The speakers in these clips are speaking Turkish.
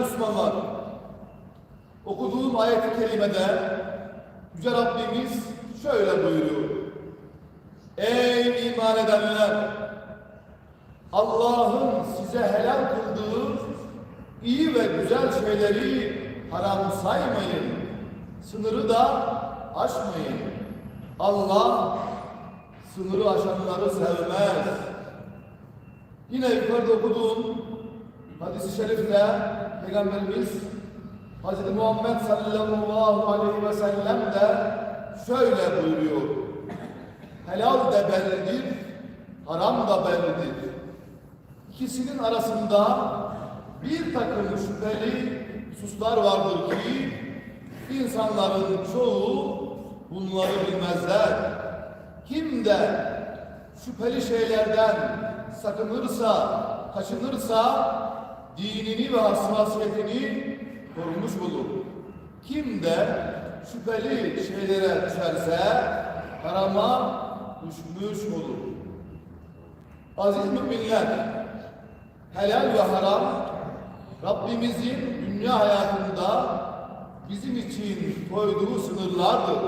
Müslümanlar, okuduğum ayet-i kerimede Yüce Rabbimiz şöyle buyuruyor. Ey iman edenler! Allah'ın size helal kıldığı iyi ve güzel şeyleri haram saymayın. Sınırı da aşmayın. Allah sınırı aşanları sevmez. Yine yukarıda okuduğum hadis-i şerifte Peygamberimiz Hz. Muhammed sallallahu aleyhi ve sellem de şöyle buyuruyor. Helal de bellidir, haram da bellidir. İkisinin arasında bir takım şüpheli hususlar vardır ki insanların çoğu bunları bilmezler. Kim de şüpheli şeylerden sakınırsa, kaçınırsa dinini ve hassasiyetini korumuş olur. Kim de şüpheli şeylere düşerse harama düşmüş olur. Aziz müminler, helal ve haram Rabbimizin dünya hayatında bizim için koyduğu sınırlardır.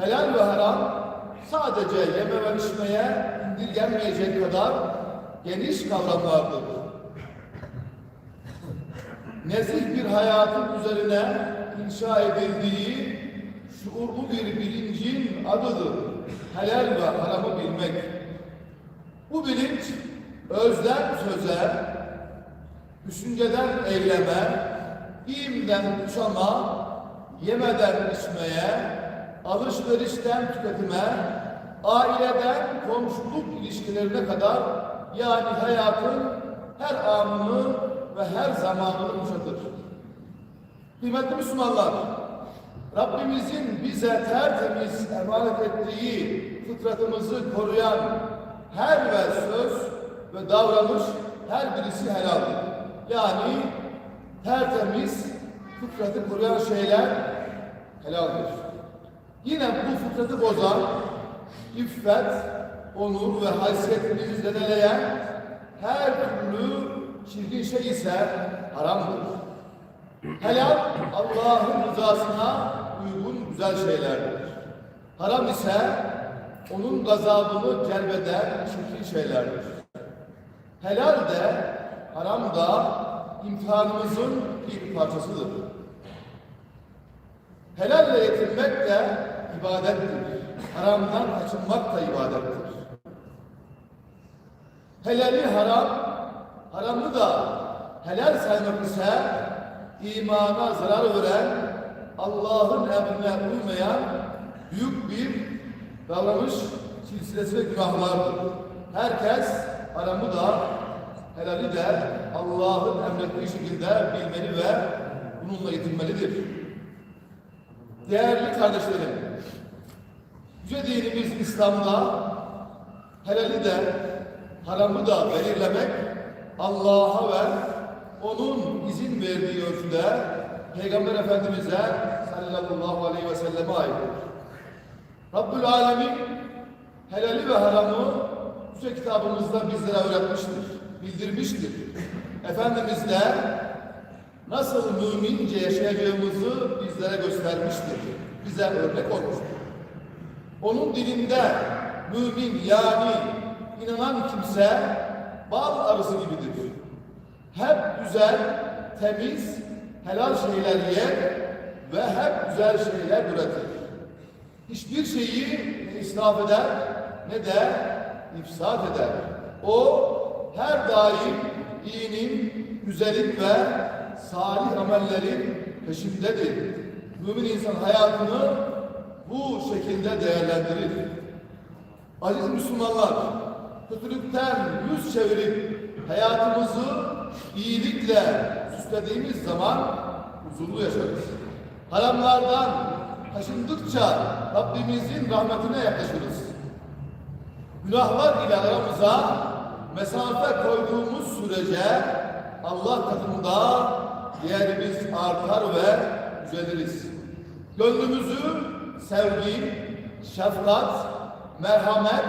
Helal ve haram sadece yeme ve içmeye indirgenmeyecek kadar geniş kavramlardır. Nezih bir hayatın üzerine inşa edildiği şuurlu bir bilincin adıdır. Helal ve haramı bilmek. Bu bilinç özden söze, düşünceden eyleme, giyimden kuşama, yemeden içmeye, alışverişten tüketime, aileden komşuluk ilişkilerine kadar yani hayatın her anını ve her zamanını kuşatır. Kıymetli Müslümanlar, Rabbimizin bize tertemiz emanet ettiği fıtratımızı koruyan her ve söz ve davranış her birisi helaldir. Yani tertemiz fıtratı koruyan şeyler helaldir. Yine bu fıtratı bozan iffet, onur ve haysiyetimizi zedeleyen her türlü çirkin şey ise haramdır. Helal Allah'ın rızasına uygun güzel şeylerdir. Haram ise onun gazabını celbeden çirkin şeylerdir. Helal de haram da imtihanımızın bir parçasıdır. Helalle yetinmek de ibadettir. Haramdan kaçınmak da ibadettir. Helali haram, haramı da helal saymak ise imana zarar veren, Allah'ın emrine uymayan büyük bir davranış silsilesi ve günahlardır. Herkes haramı da helali de Allah'ın emrettiği şekilde bilmeli ve bununla yetinmelidir. Değerli kardeşlerim, Yüce dinimiz İslam'da helali de haramı da belirlemek Allah'a ve onun izin verdiği ölçüde Peygamber Efendimiz'e sallallahu aleyhi ve selleme aittir. Rabbül Alemin helali ve haramı Yüce kitabımızda bizlere öğretmiştir, bildirmiştir. Efendimiz de nasıl mümince yaşayacağımızı bizlere göstermiştir. Bize örnek olmuştur. Onun dilinde mümin yani inanan kimse bal arısı gibidir. Hep güzel, temiz, helal şeyler yer ve hep güzel şeyler üretir. Hiçbir şeyi ne israf eder ne de ifsat eder. O her daim iyinin, güzelin ve salih amellerin peşindedir. Mümin insan hayatını bu şekilde değerlendirir. Aziz Müslümanlar, kötülükten yüz çevirip hayatımızı iyilikle süslediğimiz zaman huzurlu yaşarız. Haramlardan kaçındıkça Rabbimizin rahmetine yaklaşırız. Günahlar ile aramıza mesafe koyduğumuz sürece Allah katında değerimiz artar ve yüceliriz. Gönlümüzü sevgi, şefkat, merhamet,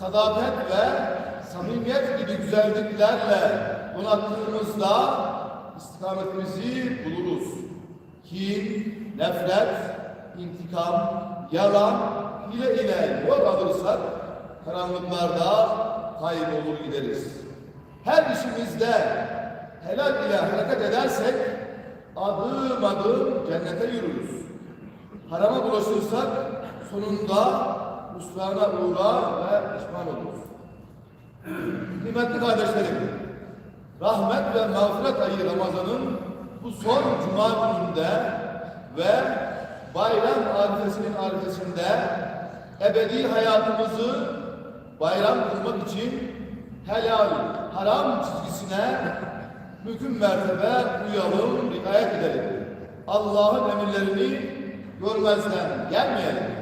sadakat ve samimiyet gibi güzelliklerle donattığımızda istikametimizi buluruz. Kin, nefret, intikam, yalan, hile ile yol alırsak karanlıklarda kaybolur gideriz. Her işimizde helal ile hareket edersek adım adım cennete yürürüz. Harama bulaşırsak sonunda husrana uğrar ve pişman oluruz. Kıymetli kardeşlerim, rahmet ve mağfiret ayı Ramazan'ın bu son cuma gününde ve bayram arifesinin arifesinde ebedi hayatımızı bayram kılmak için helal, haram çizgisine mümkün mertebe uyalım, riayet edelim. Allah'ın emirlerini görmezden gelmeyelim.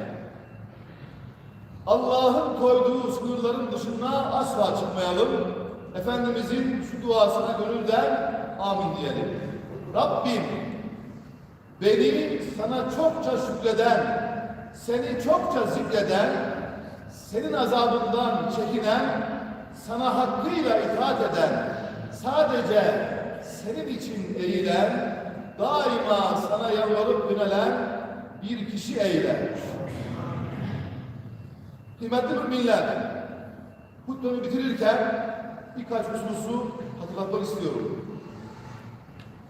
Allah'ın koyduğu sınırların dışına asla çıkmayalım. Efendimizin şu duasına gönülden amin diyelim. Rabbim beni sana çokça şükreden, seni çokça zikreden, senin azabından çekinen, sana hakkıyla itaat eden, sadece senin için eğilen, daima sana yalvarıp yönelen bir kişi eyle. Kıymetli müminler, hutbemi bitirirken birkaç hususu hatırlatmak istiyorum.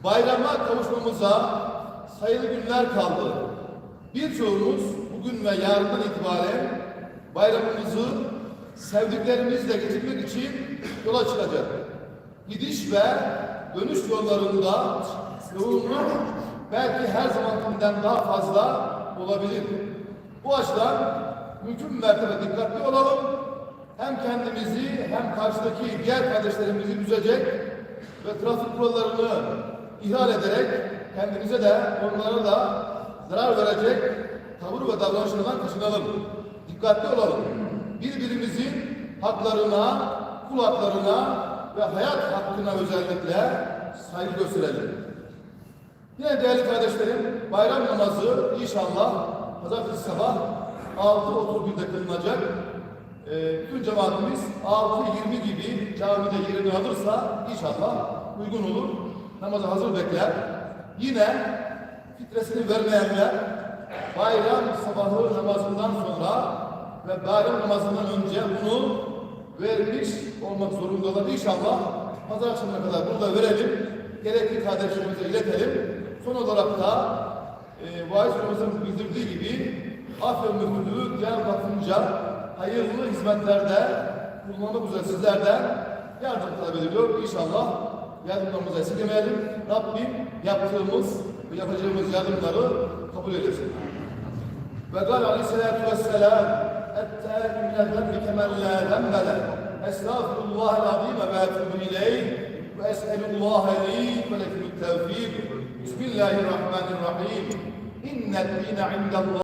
Bayrama kavuşmamıza sayılı günler kaldı. Birçoğumuz bugün ve yarından itibaren bayramımızı sevdiklerimizle geçirmek için yola çıkacak. Gidiş ve dönüş yollarında yoğunluk belki her zamankinden daha fazla olabilir. Bu açıdan mümkün mertebe dikkatli olalım. Hem kendimizi hem karşıdaki diğer kardeşlerimizi üzecek ve trafik kurallarını ihlal ederek kendimize de onlara da zarar verecek tavır ve davranışlardan kaçınalım. Dikkatli olalım. Birbirimizin haklarına, kul haklarına ve hayat hakkına özellikle saygı gösterelim. Yine değerli kardeşlerim, bayram namazı inşallah pazartesi sabah 6.31'de kılınacak. Ee, bütün cemaatimiz 6.20 gibi camide yerini alırsa inşallah uygun olur. Namaza hazır bekler. Yine fitresini vermeyenler bayram sabahı namazından sonra ve bayram namazından önce bunu vermiş olmak zorundalar. İnşallah pazar akşamına kadar burada verelim. Gerekli kardeşlerimize iletelim. Son olarak da e, vaiz hocamızın bildirdiği gibi Afyon Müftülüğü diğer bakımca hayırlı hizmetlerde kullanmak üzere sizlerden yardım talep ediliyor. İnşallah yardımlarımızı esirgemeyelim. Rabbim yaptığımız ve yapacağımız yardımları kabul eylesin. Ve gal aleyhissalatu vesselam ettâhü minel zembi kemen lâ zembele estağfirullahel azim ve etûbü ileyh ve es'elullâhe lî ve lekûl tevfîk Bismillahirrahmanirrahim. İnnet dîne indallâh